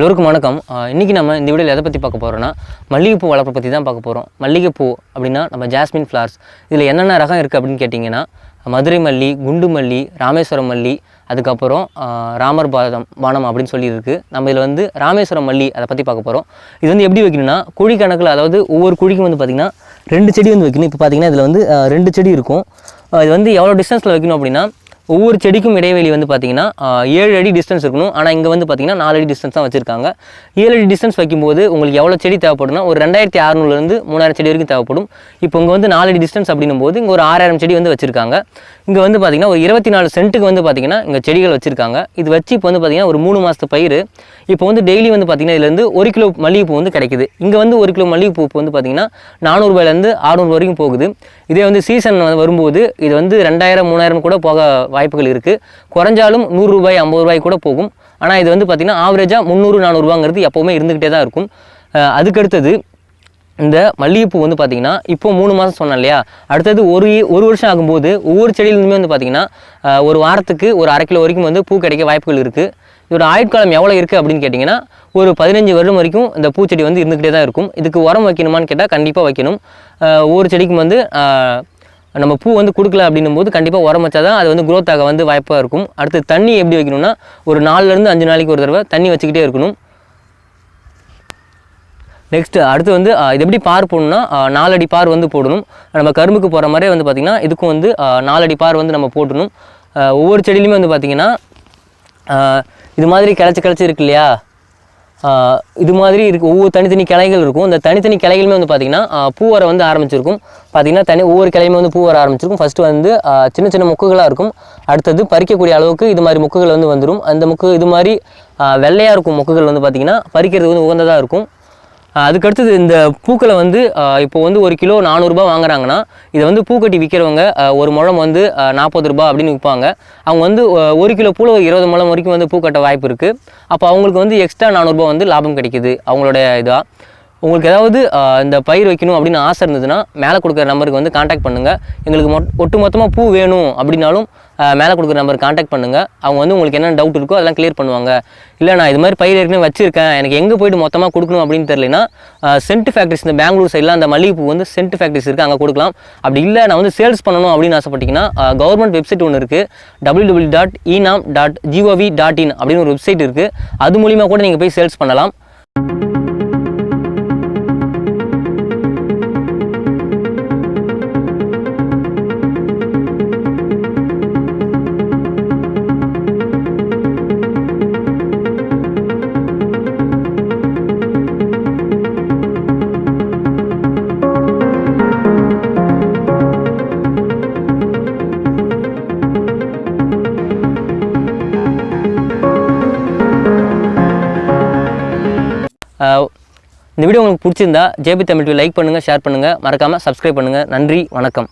எல்லோருக்கும் வணக்கம். இன்றைக்கி நம்ம இந்த வீடியோவில் எதை பற்றி பார்க்க போகிறோன்னா மல்லிகைப்பூ வளர்ப்பை பற்றி தான் பார்க்க போகிறோம் மல்லிகைப்பூ அப்படின்னா நம்ம ஜாஸ்மின் ஃப்ளார்ஸ் இதில் என்னென்ன ரகம் இருக்குது அப்படின்னு கேட்டிங்கன்னா மதுரை மல்லி குண்டு மல்லி ராமேஸ்வரம் மல்லி அதுக்கப்புறம் ராமர் பாதம் பானம் அப்படின்னு சொல்லி இருக்குது நம்ம இதில் வந்து ராமேஸ்வரம் மல்லி அதை பற்றி பார்க்க போகிறோம் இது வந்து எப்படி வைக்கணும்னா குழி கணக்கில் அதாவது ஒவ்வொரு குழிக்கும் வந்து பார்த்திங்கன்னா ரெண்டு செடி வந்து வைக்கணும். இப்போ பார்த்தீங்கன்னா இதில் வந்து ரெண்டு செடி இருக்கும். இது வந்து எவ்வளோ டிஸ்டன்ஸில் வைக்கணும் அப்படின்னா ஒவ்வொரு செடிக்கும் இடைவெளி வந்து பார்த்தீங்கன்னா ஏழு அடி டிஸ்டன்ஸ் இருக்கணும். ஆனால் இங்கே வந்து பார்த்தீங்கன்னா நாலு அடி டிஸ்டன்ஸ் தான் வச்சுருக்காங்க. ஏழு அடி டிஸ்டன்ஸ் வைக்கும்போது உங்களுக்கு எவ்வளோ செடி தேவைப்படும்னா ஒரு ரெண்டாயிரத்தி அறநூறுலேருந்து மூணாயிரம் செடி வரைக்கும் தேவைப்படும். இப்போ இங்கே வந்து நாலு அடி டிஸ்டன்ஸ் அப்படின்னும் போது இங்கே ஒரு ஆறாயிரம் செடி வந்து வச்சுருக்காங்க. இங்கே வந்து பார்த்திங்கன்னா ஒரு இருபத்தி நாலு சென்ட்டுக்கு வந்து பார்த்திங்கன்னா இங்கே செடிகள் வச்சுருக்காங்க. இது வச்சு இப்போ வந்து பார்த்திங்கன்னா ஒரு மூணு மாதத்து பயிர் இப்போ வந்து டெய்லி வந்து பார்த்தீங்கன்னா இதுலேருந்து ஒரு கிலோ மல்லிகைப்பூ வந்து கிடைக்குது. இங்கே வந்து ஒரு கிலோ மல்லிகைப்பூ வந்து பார்த்தீங்கன்னா நானூறுபாயிலேருந்து ஆறுநூறு வரைக்கும் போகுது. இதே வந்து சீசன் வரும்போது இது வந்து ரெண்டாயிரம் மூணாயிரம் கூட போக வாய்ப்புகள் இருக்குது குறைஞ்சாலும் நூறுரூபாய் ஐம்பது ரூபாய் கூட போகும். ஆனால் இது வந்து பார்த்திங்கன்னா ஆவரேஜாக முந்நூறு நானூறுபாங்கிறது எப்போவுமே இருந்துக்கிட்டே தான் இருக்கும். அதுக்கடுத்தது இந்த மல்லிகைப்பூ வந்து பார்த்தீங்கன்னா இப்போ மூணு மாதம் சொன்னேன் இல்லையா? அடுத்தது ஒரு ஒரு வருஷம் ஆகும்போது ஒவ்வொரு செடியிலுமே வந்து பார்த்தீங்கன்னா ஒரு வாரத்துக்கு ஒரு அரை கிலோ வரைக்கும் வந்து பூ கிடைக்க வாய்ப்புகள் இருக்குது இதோட ஆயுட்காலம் எவ்வளோ இருக்குது அப்படின்னு கேட்டிங்கன்னா ஒரு பதினஞ்சு வருடம் வரைக்கும் இந்த பூச்செடி வந்து இருந்துக்கிட்டே தான் இருக்கும். இதுக்கு உரம் வைக்கணுமான்னு கேட்டால் கண்டிப்பாக வைக்கணும். ஒவ்வொரு செடிக்கும் வந்து நம்ம பூ வந்து கொடுக்கல அப்படின்னும் போது கண்டிப்பாக உரம் வச்சா தான் அது வந்து growth ஆக வந்து வாய்ப்பாக இருக்கும். அடுத்து தண்ணி எப்படி வைக்கணும்னா ஒரு நாலுலேருந்து அஞ்சு நாளைக்கு ஒரு தடவை தண்ணி வச்சுக்கிட்டே இருக்கணும். நெக்ஸ்ட்டு அடுத்து வந்து இது எப்படி பார் போடணும்னா நாலடி பார் வந்து போடணும். நம்ம கரும்புக்கு போகிற மாதிரியே வந்து பார்த்திங்கன்னா இதுக்கும் வந்து நாலடி பார் வந்து நம்ம போடணும் ஒவ்வொரு செடியிலுமே வந்து பார்த்திங்கன்னா இது மாதிரி கிளச்சி கிளச்சி இருக்கு இல்லையா? இது மாதிரி இருக்கு ஒவ்வொரு தனித்தனி கிளைகள் இருக்கும். இந்த தனித்தனி கிளைகளுமே வந்து பார்த்திங்கன்னா பூ வர வந்து ஆரம்பிச்சிருக்கும். பார்த்திங்கன்னா தனி ஒவ்வொரு கிளையுமே வந்து பூ வர ஆரம்பிச்சிருக்கும். ஃபஸ்ட்டு வந்து சின்ன சின்ன முக்குகளாக இருக்கும். அடுத்தது பறிக்கக்கூடிய அளவுக்கு இது மாதிரி முக்குகள் வந்து வந்துடும் அந்த முக்கு இது மாதிரி வெள்ளையாக இருக்கும் மொக்குகள் வந்து பார்த்திங்கன்னா பறிக்கிறது வந்து உகந்ததாக இருக்கும். அதுக்கடுத்தது இந்த பூக்களை வந்து இப்போ வந்து ஒரு கிலோ நானூறுரூபா வாங்குறாங்கன்னா இதை வந்து பூக்கட்டி விற்கிறவங்க ஒரு முழம் வந்து நாற்பது ரூபாய் அப்படின்னு விற்பாங்க. அவங்க வந்து ஒரு கிலோ பூவில் ஒரு இருபது முழம் வரைக்கும் வந்து பூ கட்ட வாய்ப்பு இருக்குது அப்போ அவங்களுக்கு வந்து எக்ஸ்ட்ரா நானூறுரூபா வந்து லாபம் கிடைக்குது அவங்களோட இதாக உங்களுக்கு ஏதாவது இந்த பயிர் வைக்கணும் அப்படின்னு ஆசை இருந்ததுன்னா மேலே கொடுக்குற நம்பருக்கு வந்து காண்டாக்ட் பண்ணுங்கள் எங்களுக்கு மொட் ஒட்டு மொத்தமாக பூ வேணும் அப்படின்னாலும் மேலே கொடுக்குற நம்பருக்கு காண்டாக்ட் பண்ணுங்கள் அவங்க வந்து உங்களுக்கு என்ன டவுட் இருக்கோ அதெல்லாம் கிளியர் பண்ணுவாங்க. இல்லை நான் இது மாதிரி பயிர் ஏற்கனவே வச்சிருக்கேன். எனக்கு எங்கே போய்ட்டு மொத்தமாக கொடுக்கணும் அப்படின்னு தெரியலனா சென்ட் ஃபேக்ட்ரிஸ் இந்த பெங்களூர் சைடில் அந்த மல்லிகைப்பூ வந்து சென்ட் ஃபேக்ட்ரிஸ் இருக்குது அங்கே கொடுக்கலாம். அப்படி இல்லை நான் வந்து சேல்ஸ் பண்ணணும் அப்படின்னு ஆசைப்பட்டீங்கன்னா கவர்மெண்ட் வெப்சைட் ஒன்று இருக்குது W W dot eNAM dot G O V dot in அப்படின்னு ஒரு வெப்சைட் இருக்குது அது மூலிமா கூட நீங்கள் போய் சேல்ஸ் பண்ணலாம். இந்த வீடியோ உங்களுக்கு பிடிச்சிருந்தா ஜேபி தமிழ் லைக் பண்ணுங்கள் ஷேர் பண்ணுங்கள் மறக்காமல் சப்ஸ்கிரைப் பண்ணுங்கள் நன்றி வணக்கம்.